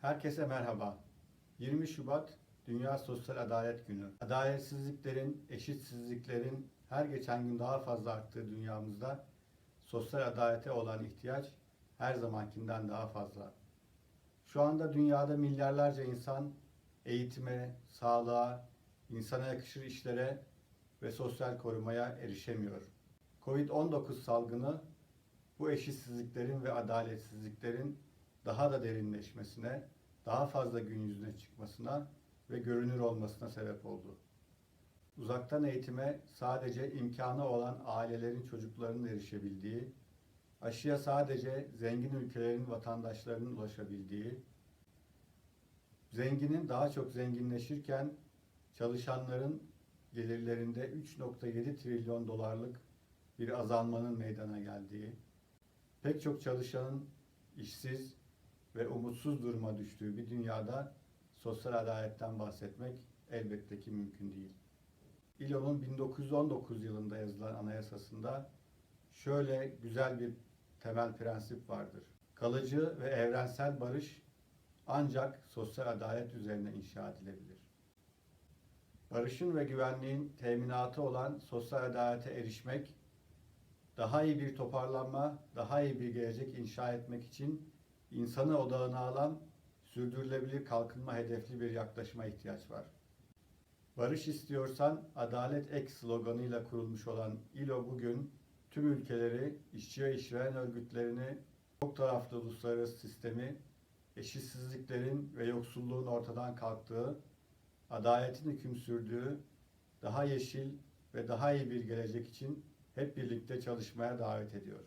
Herkese merhaba. 20 Şubat Dünya Sosyal Adalet Günü. Adaletsizliklerin, eşitsizliklerin her geçen gün daha fazla arttığı dünyamızda sosyal adalete olan ihtiyaç her zamankinden daha fazla. Şu anda dünyada milyarlarca insan eğitime, sağlığa, insana yakışır işlere ve sosyal korumaya erişemiyor. Covid-19 salgını bu eşitsizliklerin ve adaletsizliklerin daha da derinleşmesine, daha fazla gün yüzüne çıkmasına ve görünür olmasına sebep oldu. Uzaktan eğitime sadece imkanı olan ailelerin çocuklarının erişebildiği, aşıya sadece zengin ülkelerin vatandaşlarının ulaşabildiği, zenginin daha çok zenginleşirken çalışanların gelirlerinde 3.7 trilyon dolarlık bir azalmanın meydana geldiği, pek çok çalışanın işsiz ve umutsuz duruma düştüğü bir dünyada sosyal adaletten bahsetmek elbette ki mümkün değil. İLO'nun 1919 yılında yazılan anayasasında şöyle güzel bir temel prensip vardır. Kalıcı ve evrensel barış ancak sosyal adalet üzerine inşa edilebilir. Barışın ve güvenliğin teminatı olan sosyal adalete erişmek, daha iyi bir toparlanma, daha iyi bir gelecek inşa etmek için insanı odağına alan sürdürülebilir kalkınma hedefli bir yaklaşıma ihtiyaç var. Barış istiyorsan adalet ek sloganıyla kurulmuş olan İLO bugün tüm ülkeleri, işçi ve işveren örgütlerini, çok taraflı uluslararası sistemi, eşitsizliklerin ve yoksulluğun ortadan kalktığı, adaletin hüküm sürdüğü, daha yeşil ve daha iyi bir gelecek için hep birlikte çalışmaya davet ediyor.